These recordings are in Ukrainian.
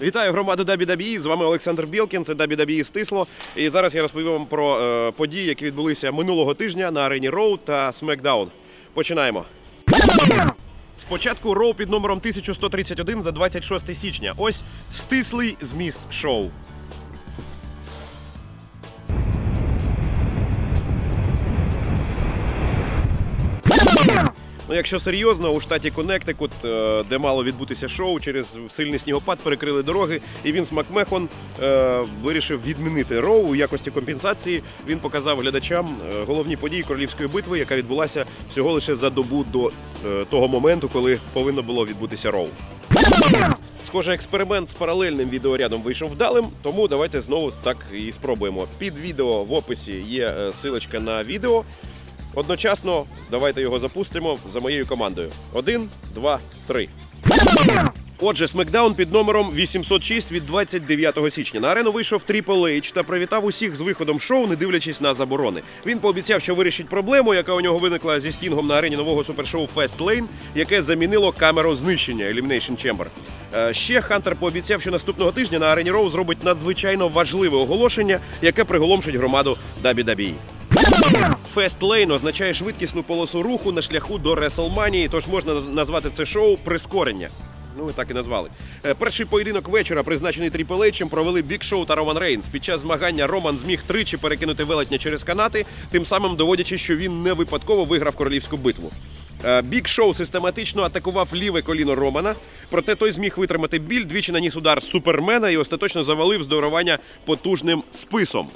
Вітаю громаду WWE, З вами Олександр Білкін. Це WWE стисло. І зараз я розповім вам про е, події, які відбулися минулого тижня на арені Роу та Смекдаун. Починаємо. Спочатку Роу під номером 1131 за 26 січня. Ось стислий зміст шоу. Ну, якщо серйозно, у штаті Коннектикут, е, де мало відбутися шоу, через сильний снігопад перекрили дороги, і Вінс Макмехон е, вирішив відмінити роу у якості компенсації. Він показав глядачам е, головні події королівської битви, яка відбулася всього лише за добу до того моменту, коли повинно було відбутися роу. Схоже, експеримент з паралельним відеорядом вийшов вдалим, тому давайте знову так і спробуємо. Під відео в описі є силочка на відео. Одночасно давайте його запустимо за моєю командою. Один, два, три. Отже, смекдаун під номером 806 від 29 січня. На арену вийшов Triple H та привітав усіх з виходом шоу, не дивлячись на заборони. Він пообіцяв, що вирішить проблему, яка у нього виникла зі стінгом на арені нового супершоу Fast Lane, яке замінило камеру знищення Elimination Chamber. Е, Ще Хантер пообіцяв, що наступного тижня на арені Роу зробить надзвичайно важливе оголошення, яке приголомшить громаду. Fast Lane означає швидкісну полосу руху на шляху до Реслманії, тож можна назвати це шоу прискорення. Ну, так і назвали. Е, Перший поєдинок вечора, призначений Тріпл Ейчем, провели Бік Шоу та Роман Рейнс. Під час змагання Роман зміг тричі перекинути велетня через канати, тим самим доводячи, що він не випадково виграв королівську битву. Е, Бік Шоу систематично атакував ліве коліно Романа, проте той зміг витримати біль, двічі наніс удар супермена і остаточно завалив здоровання потужним списом.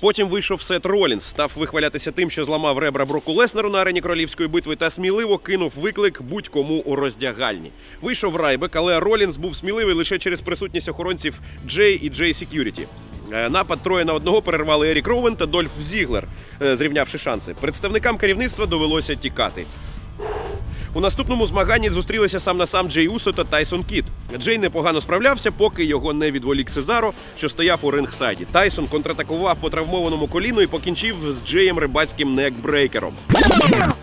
Потім вийшов Сет Ролінс, став вихвалятися тим, що зламав ребра Броку Леснеру на арені королівської битви та сміливо кинув виклик будь-кому у роздягальні. Вийшов Райбек, але Ролінс був сміливий лише через присутність охоронців Джей і Джей Security. Е, Напад троє на одного перервали Ерік Роуен та Дольф Зіглер, е, зрівнявши шанси. Представникам керівництва довелося тікати. У наступному змаганні зустрілися сам на сам Джей Усо та Тайсон Кіт. Джей непогано справлявся, поки його не відволік Сезаро, що стояв у рингсайді. Тайсон контратакував по травмованому коліну і покінчив з Джеєм рибацьким некбрейкером.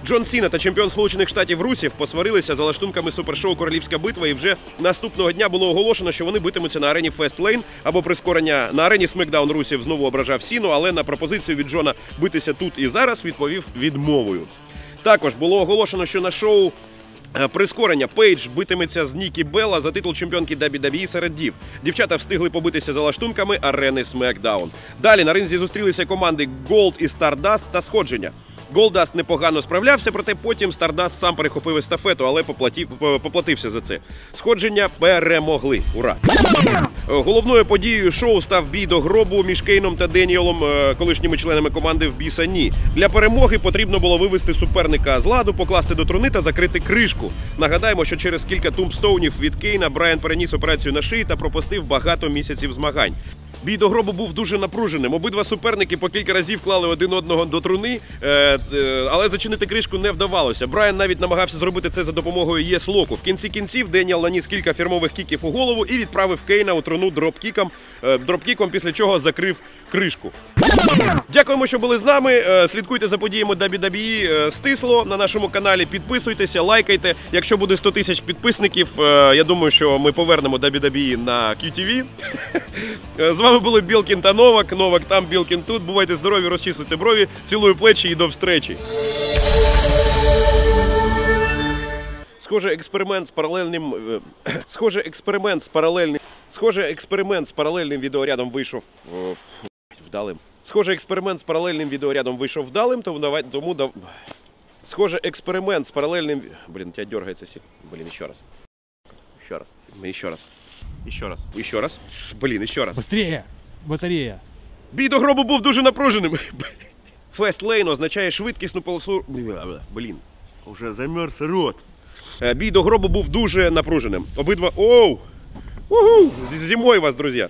Джон Сіна та чемпіон Сполучених Штатів Русів посварилися за лаштунками супершоу Королівська битва, і вже наступного дня було оголошено, що вони битимуться на арені Lane або прискорення на арені Смекдаун Русів знову ображав Сіну, але на пропозицію від Джона битися тут і зараз відповів відмовою. Також було оголошено, що на шоу е, прискорення Пейдж битиметься з Нікі Белла за титул чемпіонки WWE серед дів. Дівчата встигли побитися за лаштунками арени SmackDown. Далі на ринзі зустрілися команди Gold і Stardust та сходження. Голдаст непогано справлявся, проте потім Стардаст сам перехопив естафету, але поплатів, поплатився за це. Сходження перемогли. Ура! Е, Головною подією шоу став бій до гробу між Кейном та Деніелом, е, колишніми членами команди в Бісані. Для перемоги потрібно було вивести суперника з ладу, покласти до труни та закрити кришку. Нагадаємо, що через кілька тумбстоунів від Кейна Брайан переніс операцію на шиї та пропустив багато місяців змагань. Бій до гробу був дуже напруженим. Обидва суперники по кілька разів клали один одного до труни, е, е, але зачинити кришку не вдавалося. Брайан навіть намагався зробити це за допомогою єс локу. В кінці кінців Деніал наніс кілька фірмових кіків у голову і відправив Кейна у труну дропкіком, е, дропкіком, після чого закрив кришку. Дякуємо, що були з нами. Е, Слідкуйте за подіями WWE е, стисло на нашому каналі. Підписуйтеся, лайкайте. Якщо буде 100 тисяч підписників, е, я думаю, що ми повернемо WWE на QTV. З вами були Білкін та Новак. Новак там, Білкін тут. Бувайте здорові, розчислите брові. Цілую плечі і до встречі. Схоже, експеримент з паралельним. Схоже, експеримент з паралельним. Схоже, експеримент з паралельним відеорядом вийшов. Вдалим. Схоже, експеримент з паралельним відеорядом вийшов вдалим, тому давай тому дав. Схоже, експеримент з паралельним. Блін, у тебя дергается сі. Блін, ще раз. Ще раз. Ще раз. Ще раз. Ще раз. Блін, ще раз. Быстрее! Батарея! Бій до гробу був дуже напруженим. Фест Лейн означає швидкісну полосу. Блін, уже замерз рот. Е, Бій до гробу був дуже напруженим. Обидва. Оу! Угу! З зимою вас, друзі.